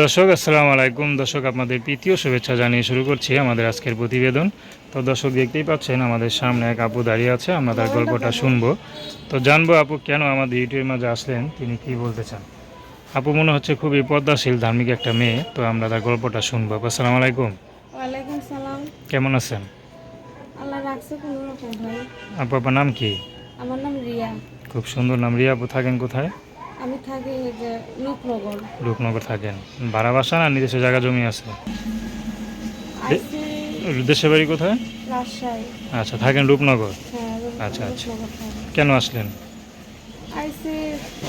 দর্শক আসসালামু আলাইকুম। দর্শক আপনাদের তৃতীয় শুভেচ্ছা জানিয়ে শুরু করছি আমাদের আজকের প্রতিবেদন। তো দর্শক দেখতেই পাচ্ছেন আমাদের সামনে এক আপু দাঁড়িয়ে আছে আমরা তার গল্পটা শুনব। তো জানব আপু কেন আমাদের ইউটিউবের মাঝে আসলেন তিনি কি বলতে চান? আপু মনে হচ্ছে খুবই পদ্মাশীল ধার্মিক একটা মেয়ে তো আমরা তার গল্পটা শুনব। আপু আসসালামু আলাইকুম। ওয়ালাইকুম সালাম। কেমন আছেন? আল্লাহ রাখছে কোনো রকম ভাই। আপু আপনার নাম কি? আমার নাম রিয়া। খুব সুন্দর নাম। রিয়া আপু থাকেন কোথায়? আমি থাকি যে রূপনগর রূপনগর থাকেন। ভাড়া বাসা না নিজস্ব জায়গা জমি আছে? আইসি দেশের বাড়ি কোথায়? রাজশাহী। আচ্ছা থাকেন রূপনগর হ্যাঁ আচ্ছা, আচ্ছা। কেন আসলেন? আইসি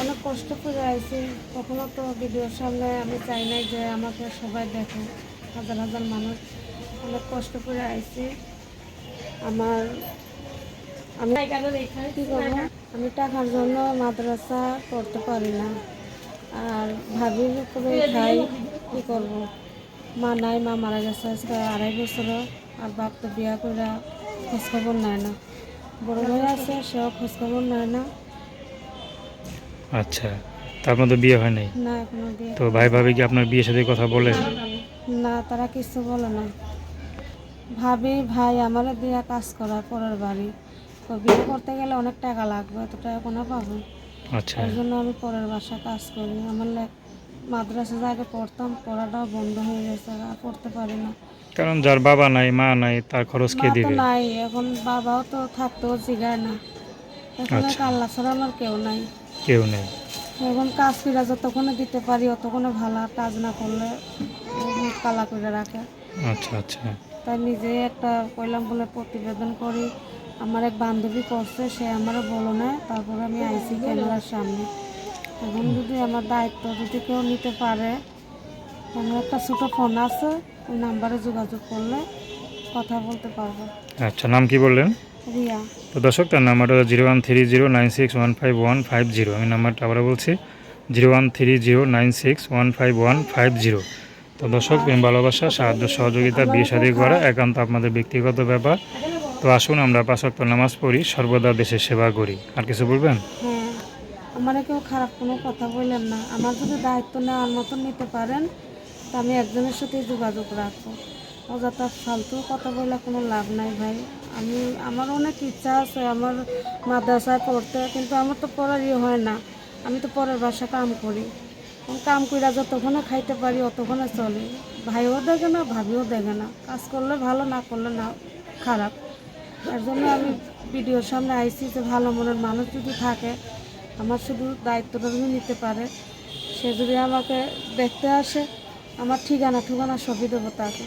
অনেক কষ্ট করে আইসি। কখনো তো ভিডিওর সামনে আমি চাই নাই যে আমাকে সবাই দেখে হাজার হাজার মানুষ। অনেক কষ্ট করে আইসি। আমার আমি কি করব? আমি টাকার জন্য মাদ্রাসা করতে পারি না। আর ভাবির উপরে খাই কি করব? মা নাই মা মারা গেছে আজকে আড়াই বছর আর বাপ তো বিয়া করে খোঁজখবর নেয় না। বড় ভাই আছে সেও খোঁজখবর নেয় না। আচ্ছা তার মধ্যে বিয়ে হয় নাই? না এখনও বিয়ে তো ভাই ভাবি কি আপনার বিয়ের সাথে কথা বলে? না তারা কিছু বলে না। ভাবি ভাই আমার দিয়া কাজ করা পরের বাড়ি। তো বিয়ে করতে গেলে অনেক টাকা লাগবে এত টাকা কোনো পাবো আচ্ছা। তার জন্য আমি পরের বাসা কাজ করি। আমার মাদ্রাসা জায়গায় পড়তাম পড়াটাও বন্ধ হয়ে গেছে আর পড়তে পারি না। কারণ যার বাবা নাই মা নাই তার খরচ কে দিবে? নাই এখন বাবাও তো থাকতেও জিগায় না। এখন আচ্ছা। আল্লাহ ছাড়া আমার কেউ নাই। কেউ নেই। এখন কাজ করে যতক্ষণে দিতে পারি অতক্ষণে ভালো আর কাজ না করলে কালা করে রাখে। আচ্ছা আচ্ছা। তাই নিজে একটা কইলাম বলে প্রতিবেদন করি। আমার এক বান্ধবী করছে সে আমারও বলো না তারপরে আমি আইসি ক্যামেরার সামনে। এখন যদি আমার দায়িত্ব যদি কেউ নিতে পারে আমার একটা ছোটো ফোন আছে ওই নাম্বারে যোগাযোগ করলে কথা বলতে পারব। আচ্ছা নাম কি বললেন? রিয়া। তো দর্শক তার নাম্বারটা zero one three zero nine six one five one five zero. আমি নাম্বারটা আবার বলছি zero one three zero nine six one five one five zero. তো দর্শক প্রেম ভালোবাসা সাহায্য সহযোগিতা বিয়ে শাদী করা একান্ত আপনাদের ব্যক্তিগত ব্যাপার। তো আসুন, আমরা পাঁচক্ত নামাজ পড়ি, সর্বদা দেশের সেবা করি। আর কিছু বলবেন? হ্যাঁ আমার কেউ খারাপ কোনো কথা বললেন না। আমার যদি দায়িত্ব নেওয়ার মতন নিতে পারেন, তা আমি একজনের সাথে যোগাযোগ রাখব। অযথা ফালতু কথা বলে কোনো লাভ নাই ভাই। আমি, আমার অনেক ইচ্ছা আছে, আমার মাদ্রাসায় পড়তে, কিন্তু আমার তো পড়ার ইয়ে হয় না। আমি তো পরের বাসা কাম করি। কাম কইরা যতক্ষণে খাইতে পারি, অতক্ষণে চলে। ভাইও দেখে না, ভাবিও দেখে না। কাজ করলে ভালো, না করলে না, খারাপ। এর জন্য আমি ভিডিওর সামনে আইসি যে ভালো মনের মানুষ যদি থাকে, আমার শুধু দায়িত্বটা যদি নিতে পারে, সে যদি আমাকে দেখতে আসে, আমার ঠিকানা ঠিকানা সবই দেবো তাকে।